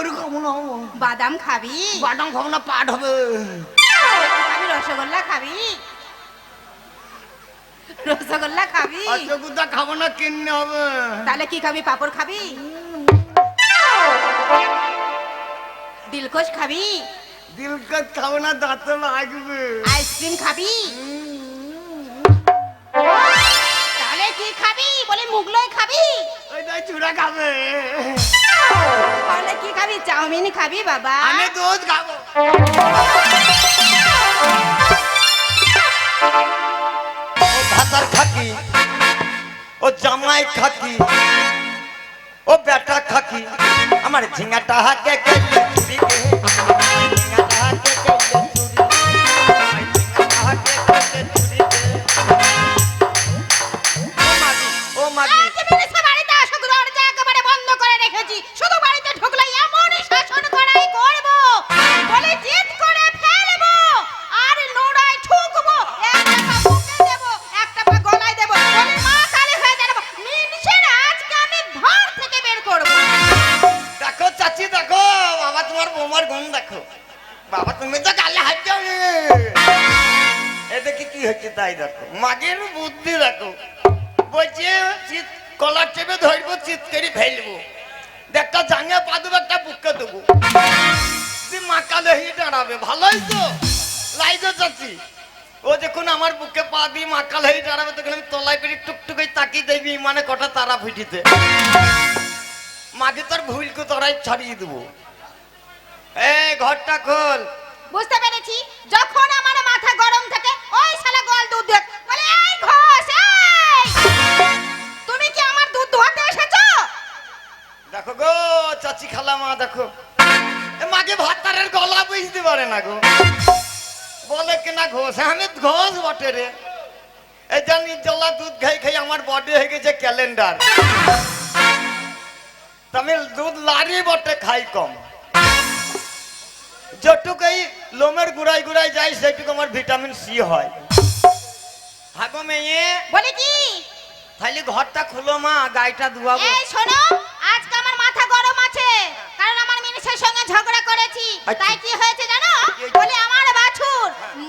বড়ি খাব না। বাদাম খাবি? বাদাম খাব না পাট হবে। কি খাবি রসগোল্লা খাবি? রসগোল্লা খাবি? আচ্ছা খাব না কিনতে হবে। তাহলে কি খাবি পাপড় খাবি? দিলকোশ খাবি? দিলকাত খাব না দাঁত লাগবে আইসক্রিম খাবি? তাহলে কি খাবি? বলে মুগলাই খাবি? ওইটা চূড়া খাবে। কি খাবি? চাউমিন খাবি, বাবা? আমি দুধ খাব। ভাতার খাকি, ও জামাই খাকি, ও বেটা খাকি, আমার ঝিঙাটা হাতে দিয়ে মাকাল হয়ে দাঁড়াবে তখন আমি তলায় পেরে টুকটুকে তাকিয়ে দেখবি মানে কটা তারা ফুটিতে। মাকে তোর ভুলকে তোরাই ছাড়িয়ে দেবো। এই ঘরটা খোল। বুঝতে পেরেছি? যখন আমার মাথা গরম থাকে ওই শালা গল দুধ দেখ বলে এই ঘোষ এই! তুমি কি আমার দুধ ধোয়াতে এসেছ? দেখো গো চাচি খালা মা দেখো। এ মাকে ভাতারের গলা বুঝতে পারে না গো। বলে কিনা ঘোষ আমি ঘোষ বটে রে। নির্জলা দুধ খাই খাই আমার বডি হয়ে গেছে ক্যালেন্ডার দুধ লারি বটে খাই কম। এই লোমের গুড়াই গুড়াই সেটুকু আমার ভিটামিন সি হয়। হাগো মেয়ে। বলে কি? তাহলে ঘরটা খুলো মা গাইটা ধুয়াবো। এই শোনো আজকে আমার মাথা গরম আছে কারণ আমার মিনিসের সঙ্গে ঝগড়া করেছি। আচ্ছা। তাই কি হয়েছে জানো কি হয়েছে? বলে আমার বাছুর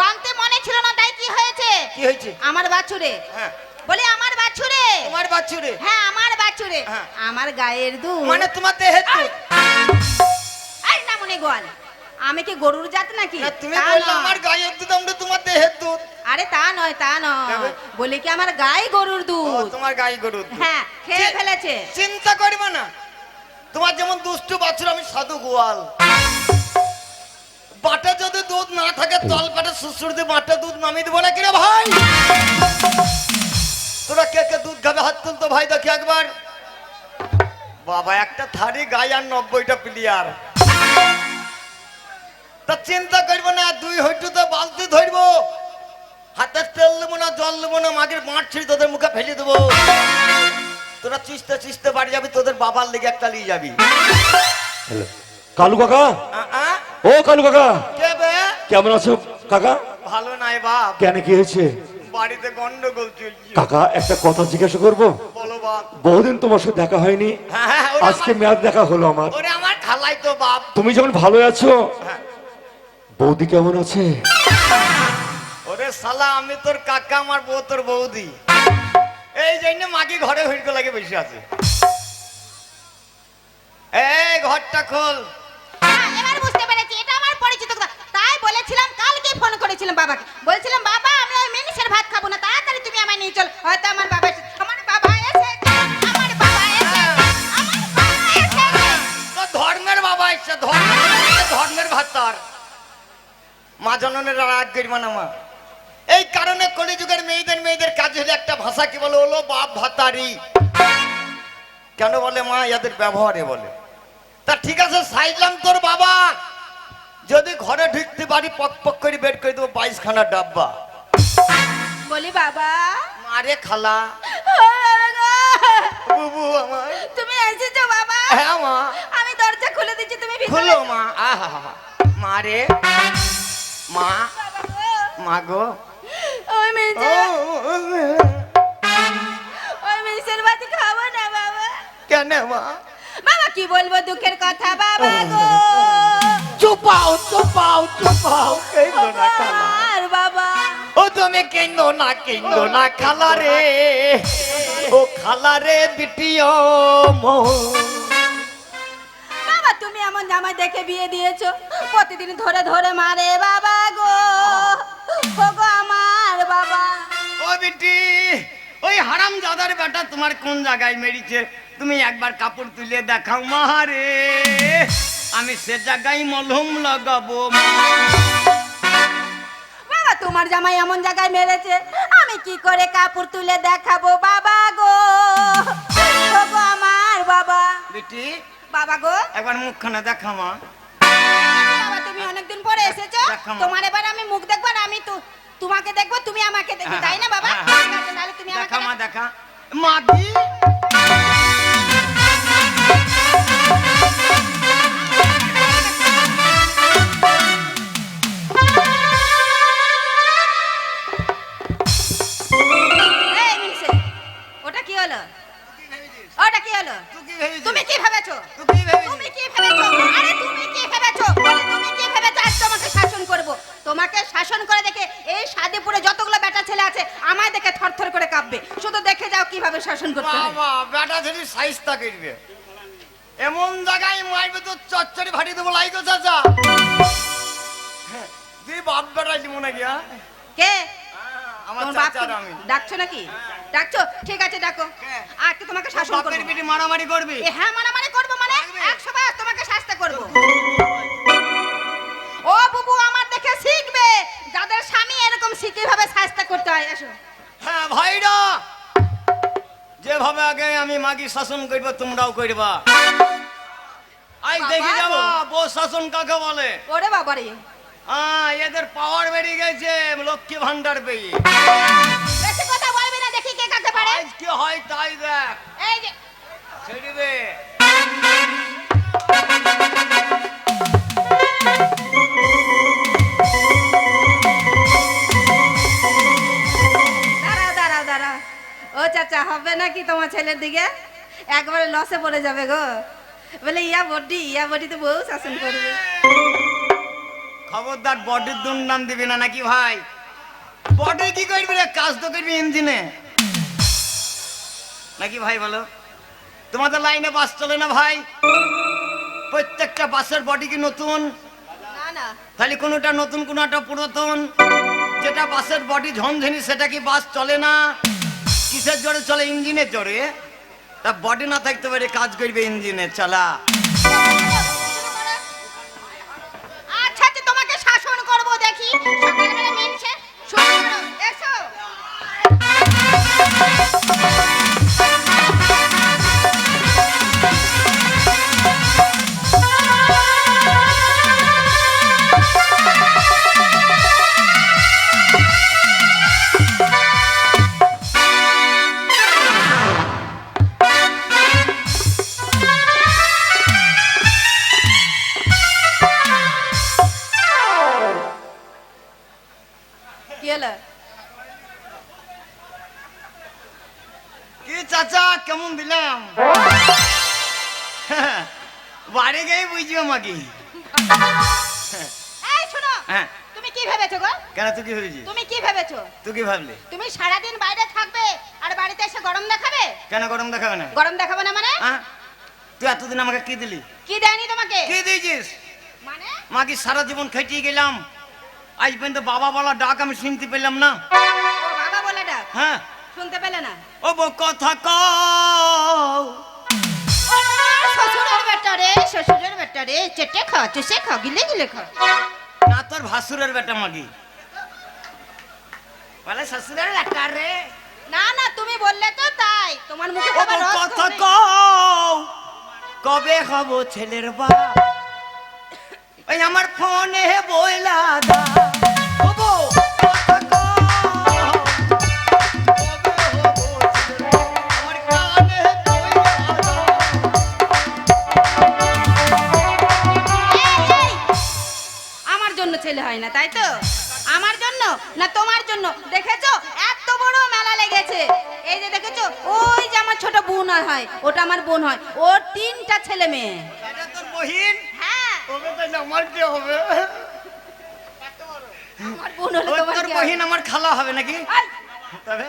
বানতে মনে ছিল না তাই কি হয়েছে কি হয়েছে? আমার বাছুরে। হ্যাঁ। বলে আমার বাছুরে? তোমার বাছুরে? হ্যাঁ আমার বাছুরে। হ্যাঁ। আমার গায়ের দুধ মানে তোমার দেহে তো এই না মনে গোয়াল। আমি কি গরুর জাত নাকি? তুমি বললে আমার গায়ের দুধ আমরা তোমার দেহের দুধ আরে তা নয় তা নয়? বলে কি আমার গায়ে গরুর দুধ তোমার গায়ে গরুর দুধ। হ্যাঁ খেয়ে ফেলেছে। চিন্তা করবে না। তোমার যেমন দুষ্টু বাছুর আমি সাধু গোয়াল। বাটে যদি দুধ না থাকে তল পেটে শ্বশুর দিয়ে বাটে দুধ নামিয়ে দেবো না কিরে ভাই? তোরা কে কে দুধ খাবে? হাত তুলতো ভাই দেখি একবার। বাবা একটা থারি গায়ে আর নব্বইটা প্লেয়ার তা চিন্তা করব না দুই হইটু তো বালতি ধরবো। হাতে তেল দেবো না জল দেবো না মাগের মাঠ ছিঁড়ে তোদের মুখে ফেলে দেবো। তোরা চিস্তে চিস্তে বাড়ি যাবি তোদের বাবার লেগে একটা নিয়ে যাবি। কালু কাকা? ও কালু কাকা। কেমন আছো কাকা? ভালো নাই বাপ। কেন কি হয়েছে? বাড়িতে গন্ডগোল চলছে। কাকা একটা কথা জিজ্ঞাসা করব? বলো বাপ। বহুদিন তোমার সাথে দেখা হয়নি। হ্যাঁ, হ্যাঁ, আজকে মেয়াদ দেখা হলো আমার। আমার খালাই তো বাপ। তুমি যখন ভালো আছো হ্যাঁ। বৌদি কেমন আছে? ওরে শালা আমি তোর কাকা আমার বউ তোর বৌদি। এই জন্য মাকে ঘরে হইরকে লাগে বসে আছে। এই ঘরটা খোল। পরিচিত তাই বলেছিলাম, কালকে ফোন করেছিলাম বাবাকে। বলছিলাম, বাবা, আমি ওই মিনিসের ভাত খাব না, তাড়াতাড়ি তুমি আমায় নিয়ে চল। হয়তো আমার বাবা আমার বাবা এসেছে, আমার বাবা এসেছে, আমার বাবা এসেছে। তো ধর্মের বাবা ইচ্ছা ধর্মের ধর্মের ভাতার মা জননের রাগ না এই কারণে কলিযুগের মেয়েদের মেয়েদের কাজ হলে একটা ভাষা কি বলে? হলো বাপ ভাতারি। কেন বলে মা? এদের ব্যবহারে বলে। তা ঠিক আছে সাইলাম তোর বাবা। যদি ঘরে ঢুকতে পারি পক পক করে বের করে দেবো বাইশ খানা ডাব্বা। বলি বাবা। মারে খালা। বুবু আমার। তুমি এসেছ বাবা। হ্যাঁ মা। আমি দরজা খুলে দিচ্ছি তুমি খুলো মা। আহা মারে। মা। বাবা গো, মা গো ওই ও, ওই মিনিসের ভাত খাব না বাবা। কেন মা? বাবা কি বলব দুঃখের কথা? বাবা গো। চুপাও চুপাও চুপাও কেন্দ্র না খালা? আর বাবা। ও তুমি কেন্দ্র না কেন্দ্র না খালা রে? ও খালা রে বিটিও মো বাবা তুমি এমন জামাই দেখে বিয়ে দিয়েছ? প্রতিদিন ধরে ধরে মারে বাবা গো। গো আমার বাবা। ও বিটি ওই হারাম জাদার বেটা তোমার কোন জায়গায় মেরেছে? তুমি একবার কাপড় তুলে দেখাও মারে আমি সে জায়গায় মলহম লাগাবো। বাবা তোমার জামাই এমন জায়গায় মেরেছে। আমি কি করে কাপড় তুলে দেখাবো? বাবা গো গো আমার বাবা। বিটি বাবা গো। একবার মুখখানা দেখা মা। বাবা তুমি অনেকদিন পরে এসেছ। তোমার এবার আমি মুখ দেখব না আমি তো তোমাকে দেখব তুমি আমাকে দেখবে তাই না বাবা? হ্যাঁ, হ্যাঁ। তাহলে তুমি আমাকে দেখা মা দেখো। দেখা। মাগি বেটা সাইজটা করবে এমন জায়গায় মারবে তো চচ্চড়ি ভাটি দেবো লাইগো চাচা? হ্যাঁ, তুই বাপ বেটাইছি মনে কি হ্যাঁ? কে? আমার চাচার আমি। ডাকছো নাকি? ডাকছো? ঠিক আছে ডাকো। কে? আর তোমাকে শাসন করবে। মারামারি করবি? হ্যাঁ মানামানি আমি মাগি শাসন করব তোমরাও করবা। আই দেখি যাবা বউ শাসন কাকে বলে? ওরে বাবারে হ্যাঁ এদের পাওয়ার বেড়ে গেছে লক্ষ্মী ভান্ডার পেয়ে। বেশি কথা বলবি না দেখি কে কাকে পারে। আজ কি হয় তাই দেখ। এই যে। ছেড়ে দে। ও চাচা হবে নাকি তোমার ছেলের দিকে? একবারে লসে পড়ে যাবে গো। বলে ইয়া বডি ইয়া বডি তো বউ শাসন করবে। খবরদার বডির দুর্নাম দিবি না নাকি ভাই? বডি কি করবি রে? কাজ তো করবি ইঞ্জিনে। নাকি ভাই বলো? তোমাদের লাইনে বাস চলে না ভাই? প্রত্যেকটা বাসের বডি কি নতুন? না না। তাহলে কোনোটা নতুন কোনোটা পুরাতন? যেটা বাসের বডি ঝনঝনি সেটা কি বাস চলে না? কিসের জোরে চলে? ইঞ্জিনের জোরে? তা বডি না থাকতে পারে কাজ করবে ইঞ্জিনের চালা। চাচা কেমন দিলাম? বাড়ি গিয়ে বুঝবে আমাকে এই শোনো হ্যাঁ। তুমি কি ভেবেছো গো? কেন তুই কি ভেবেছিস? তুমি কি ভেবেছো? তুই কি ভাবলি? তুমি সারাদিন বাইরে থাকবে আর বাড়িতে এসে গরম দেখাবে? কেন গরম দেখাবে না? গরম দেখাবে না মানে? হ্যাঁ। তুই এতদিন আমাকে কি দিলি? কি দেয়নি তোমাকে? কি দিয়েছিস? মানে? মাকে সারা জীবন খেটিয়ে গেলাম। আজ পর্যন্ত বাবা বলা ডাক আমি শুনতে পেলাম না। বাবা বলে ডাক? হ্যাঁ। শুনতে পেলে না? ও বউ কথা কও। শ্বশুরের বেটা রে শ্বশুরের বেটা রে চেটে খাও চুষে খাও গিলে গিলে খাও না তোর ভাসুরের বেটা মাগি। বলে শ্বশুরের বেটা রে। না না তুমি বললে তো তাই। তোমার মুখে ও বউ কথা কও। কবে হব ছেলের বাপ? ওই আমার ফোনে বইলা দা। ও বউ, কথা ছেলে হয় না তাই তো? আমার জন্য না তোমার জন্য? দেখেছ? এত বড় মেলা লেগেছে। এই যে দেখেছ? ওই যে আমার ছোট বোন হয় ওটা আমার বোন হয়। ওর তিনটা ছেলে মেয়ে। হ্যাঁ। আমার কি হবে। আমার বহিন আমার খালা হবে নাকি? তবে?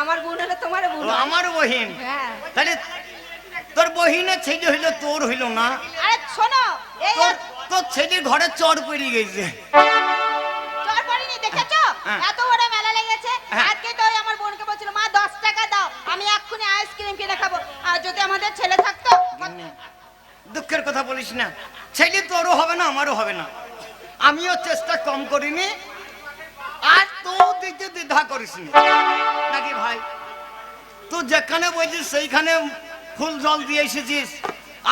আমার বোন হলে তোমার বোন আমার বহিন হ্যাঁ। তাহলে তোর বহিনের ছেলে হইল তোর হইল না? আরে শোনো এই তোর ছেলের ঘরে চর পড়ে গেছে। চর পড়িনি দেখেছ? হ্যাঁ। এত বড় মেলা লেগেছে। হ্যাঁ। আজকে তো আমার বোনকে বলছিল মা দশ টাকা দাও আমি এক্ষুনি আইসক্রিম কিনে খাব। আর যদি আমাদের ছেলে থাকতো দুঃখের কথা বলিস না। ছেলে তোরও হবে না আমারও হবে না। আমিও চেষ্টা কম করিনি। আর তো দিতে দ্বিধা করিস নাকি ভাই তুই যেখানে বলছিস সেইখানে ফুল জল দিয়ে এসেছিস।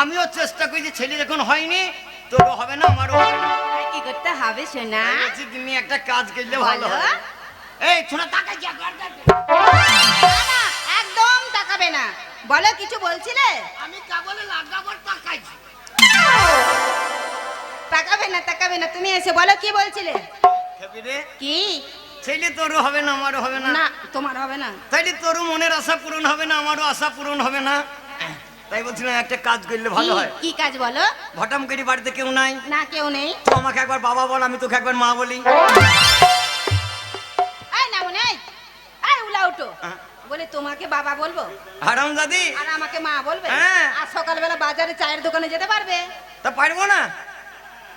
আমিও চেষ্টা করেছি ছেলে যখন হয়নি তোরও হবে না আমারও হবে না। কি করতে হবে সোনা? বলছি, তুমি একটা কাজ করলে ভালো হয় এই শোনা তাকাই যা একদম তাকাবে না। বলো কিছু বলছিলে? আমি কাগজে লাগাবার তাকাইছি। তাকাবে না তাকাবে না তুমি এসে বলো কি বলছিলে? কি? ছেলে তোরও হবে না আমারও হবে না। না তোমার হবে না। তাইলে তোরও মনের আশা পূরণ হবে না আমারও আশা পূরণ হবে না। তাই বলছিলাম একটা কাজ করলে ভালো হয়। কি কাজ বলো? ভটাম করি বাড়িতে কেউ নাই? না কেউ নেই। তো আমাকে একবার বাবা বল আমি তোকে একবার মা বলি। এই না মনে এই উলা উঠো। হ্যাঁ। বলে তোমাকে বাবা বলব? হারাম দাদি আর আমাকে মা বলবে? হ্যাঁ। আর সকালবেলা বাজারে চায়ের দোকানে যেতে পারবে? তা পারব না?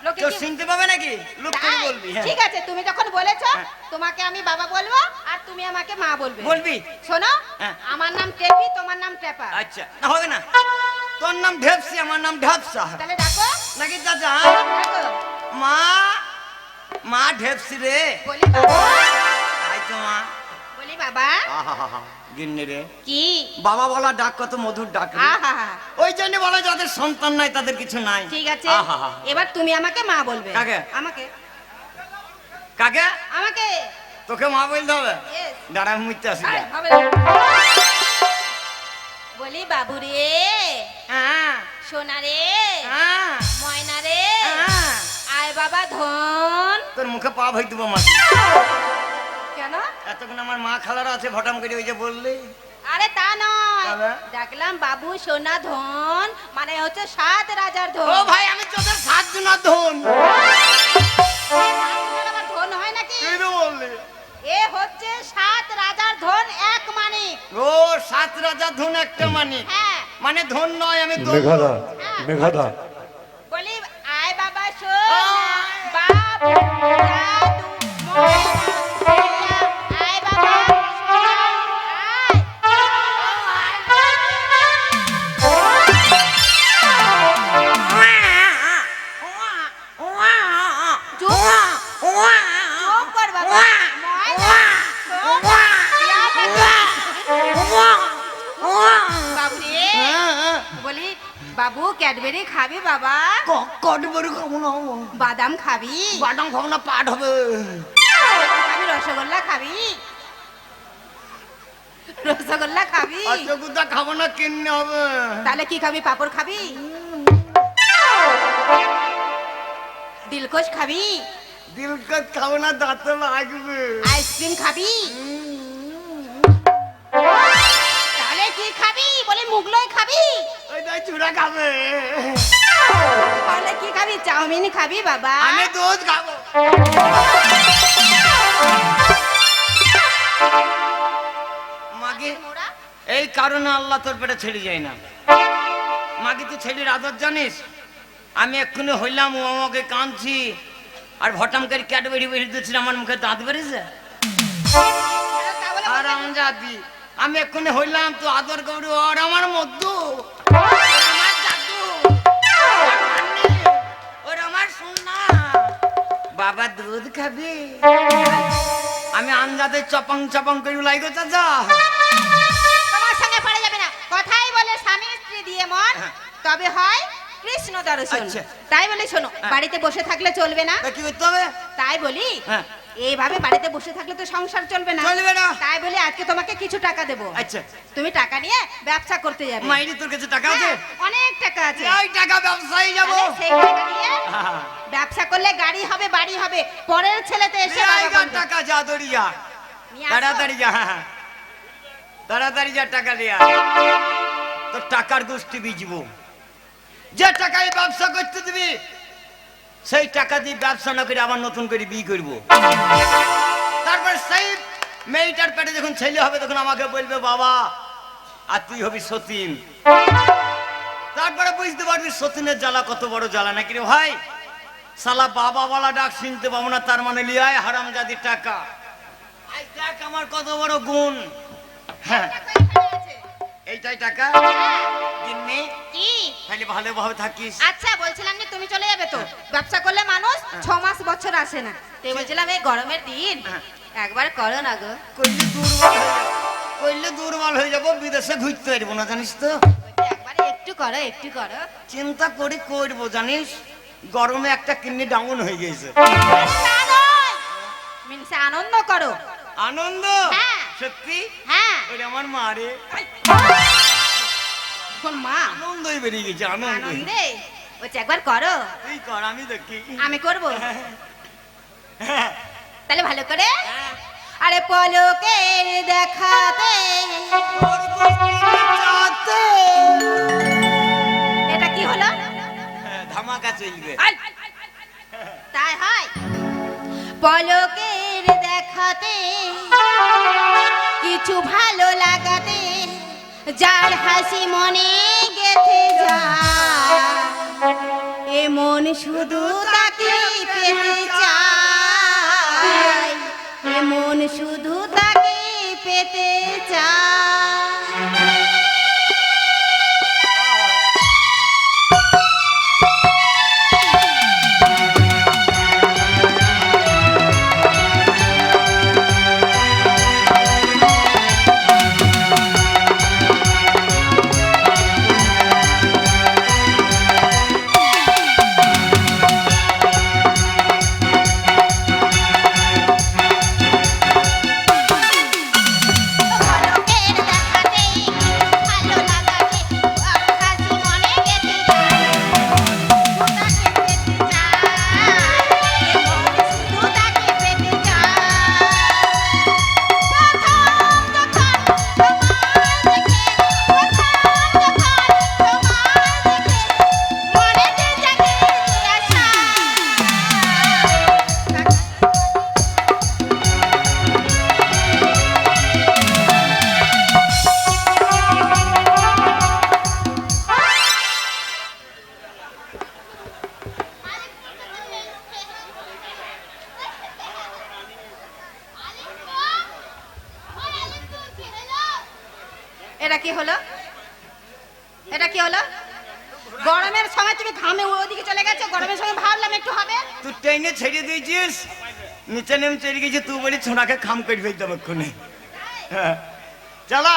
কেউ কি- শুনতে পাবে নাকি? লোক করে বলবি হ্যাঁ। ঠিক আছে তুমি যখন বলেছ হ্যাঁ। তোমাকে আমি বাবা বলব আর তুমি আমাকে মা বলবে। বলবি? শোনো হ্যাঁ। আমার নাম টেপি তোমার নাম টেপা আচ্ছা না হবে না। তোর নাম ঢেপসি আমার নাম ঢাপসা তাহলে ডাকো। নাকি চাচা? মা মা ঢেপসি রে। বলি বাবা। আই তো মা। বলি বাবা। গিন্নি রে। কি? বাবা বলা ডাক কত মধুর ডাক ওই জন্য বলে যাদের সন্তান নাই তাদের কিছু নাই। ঠিক আছে। এবার তুমি আমাকে মা বলবে। কাকে? আমাকে। কাকে? আমাকে। তোকে মা বলতে হবে? দাঁড়া মুইতে আসি। বলি বাবু রে। হ্যাঁ। সোনা রে। হ্যাঁ। ময়না রে। হ্যাঁ। আয় বাবা ধন। তোর মুখে পা ভাই দেবো মা এতক্ষণ আমার মা খালারা আছে ভটাম করে ওই যে বললি। আরে তা নয়? ডাকলাম বাবু সোনা ধন মানে হচ্ছে সাত রাজার ধন। ও ভাই আমি তোদের সাত জনের ধন। ধন হয় নাকি? বললি? এ হচ্ছে সাত রাজার ধন এক মানে ও সাত রাজা ধন একটা মানি হ্যাঁ। মানে ধন নয় আমি মেঘাদা মেঘাদা বাবা। বলি ক্যাডবেরি খাবি বাবা? ক- কট বড় খাব না। বাদাম খাবি? বাদাম খাব না পাট হবে। খাবি রসগোল্লা খাবি? রসগোল্লা খাবি? গুদা খাব না কিনে হবে। তাহলে কি খাবি পাপড় খাবি? দিলকোষ খাবি? দিলকত খাব না দাঁতে লাগবে। আইসক্রিম খাবি? তাহলে কি খাবি? বলে মুগলই খাবি? ওই তাই চূড়া খাবে। তাহলে কি খাবি? চাউমিন খাবি বাবা। আমি দুধ খাব। মাকে মোরা? এই কারণে আল্লাহ তোর পেটে ছেড়ে যায় না। মাকে তুই ছেলের আদর জানিস? আমি এক্ষুনি হইলাম ও আমাকে কাঁদছি। আর ভটাম করে ক্যাডবেরি বেরি দিচ্ছিল আমার মুখে দাঁত বেরিয়েছে? আর আমি আমি এক্ষুনি হইলাম তো আদর গৌরী আর আমার মধ্যু ওর আমার দাদু ওর আমার নান্নি, ওর আমার সোনা বাবা দুধ খাবি? আমি আন্দাজে চপং চপং করে লাইগো চাচা। তোমার সঙ্গে পারা যাবে না। কথাই বলে স্বামী স্ত্রী দিয়ে মন হ্যাঁ। তবে হয় কৃষ্ণ দর্শন আচ্ছা। তাই বলে শোনো হ্যাঁ। বাড়িতে বসে থাকলে চলবে না। কি করতে হবে? তাই বলি হ্যাঁ। এইভাবে বাড়িতে বসে থাকলে তো সংসার চলবে না। চলবে না। তাই বলি আজকে তোমাকে কিছু টাকা দেবো। আচ্ছা। তুমি টাকা নিয়ে ব্যবসা করতে যাবে। মাইরি তোর কাছে টাকা আছে? হ্যাঁ, অনেক টাকা আছে। ওই টাকা ব্যবসায়ী যাব। সেই টাকা নিয়ে ব্যবসা করলে গাড়ি হবে বাড়ি হবে। পরের ছেলেতে এসে টাকা যা দড়িয়া তাড়াতাড়ি যা। তাড়াতাড়ি যা টাকা নিয়ে আয়। তো টাকার গোষ্ঠী বিজবো যে টাকায় ব্যবসা করতে দিবি, সেই টাকা দিয়ে ব্যবসা না করে আবার নতুন করে বিয়ে করব। তারপর সেই মেয়েটার পেটে যখন ছেলে হবে, তখন আমাকে বলবে, বাবা, আর তুই হবি সতীন। তারপরে বুঝতে পারবি সতীনের জ্বালা কত বড় জ্বালা। নাকি রে ভাই? সালা বাবা বলা ডাক শুনতে পাবো না, তার মানে লিয়ায় হারাম জাদি টাকা দেখ আমার কত বড় গুণ। হ্যাঁ। এইটাই টাকা। গিন্নি কি? তাহলে ভালোভাবে থাকিস। আচ্ছা বলছিলাম যে তুমি চলে যাবে তো। ব্যবসা করলে মানুষ ছ মাস বছর আসে না। তুই বলছিলাম এই গরমের দিন হ্যাঁ। একবার করো না গো। করলে দুর্বল হয়ে করলে দুর্বল হয়ে যাব বিদেশে ঘুরতে পারব না জানিস তো। একবার একটু করো একটু করো। চিন্তা করি করব জানিস? গরমে একটা কিডনি ডাউন হয়ে গেছে। মিনসে আনন্দ করো। আনন্দ? হ্যাঁ। সত্যি? হ্যাঁ। ওরে আমার মা রে। কোন মা? আনন্দই বেরিয়ে গেছে আনন্দ? আনন্দে বলছে একবার করো। তুই কর আমি দেখি। আমি করব? তাহলে ভালো করে? আরে পলকের দেখাতে। এটা কি হলো? হ্যাঁ, ধামাকা চলবে। তাই হয়। পলকের দেখাতে। কিছু ভালো লাগাতে, যার হাসি মনে গেথে যায়। এ মন শুধু তাকে পেতে চায়। এমন মন শুধু তাকে পেতে চায়। নিচে নেমে চলে গেছি তুই বলি ছোঁড়াকে খাম করে ফেলতে হবে এক্ষুনি হ্যাঁ। চালা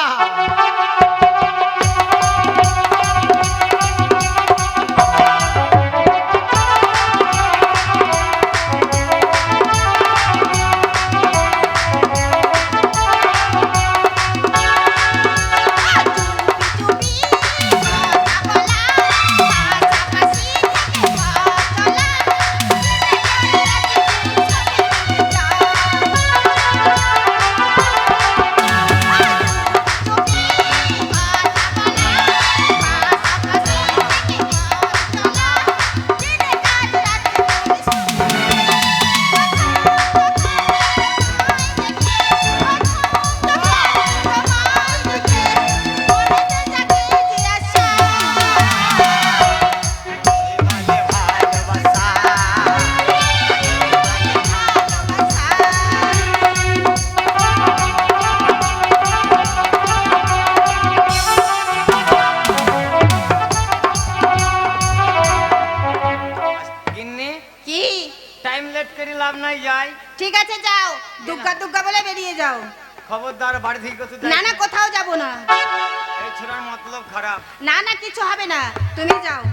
না না কিছু হবে না। তুমি যাও।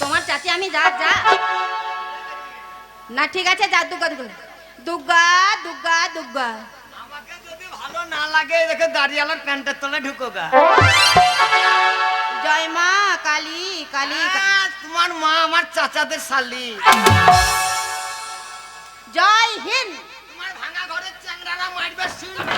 তোমার চাচি আমি যা যা। না ঠিক আছে যা দুগ্গা দুগ্গা দুগ্গা আমাকে যদি ভালো না লাগে দেখে দাঁড়িয়ালার প্যান্টের তলে ঢুকো গা জয় মা কালী কালী তোমার মা আমার চাচাদের শালি। জয় মারবে question.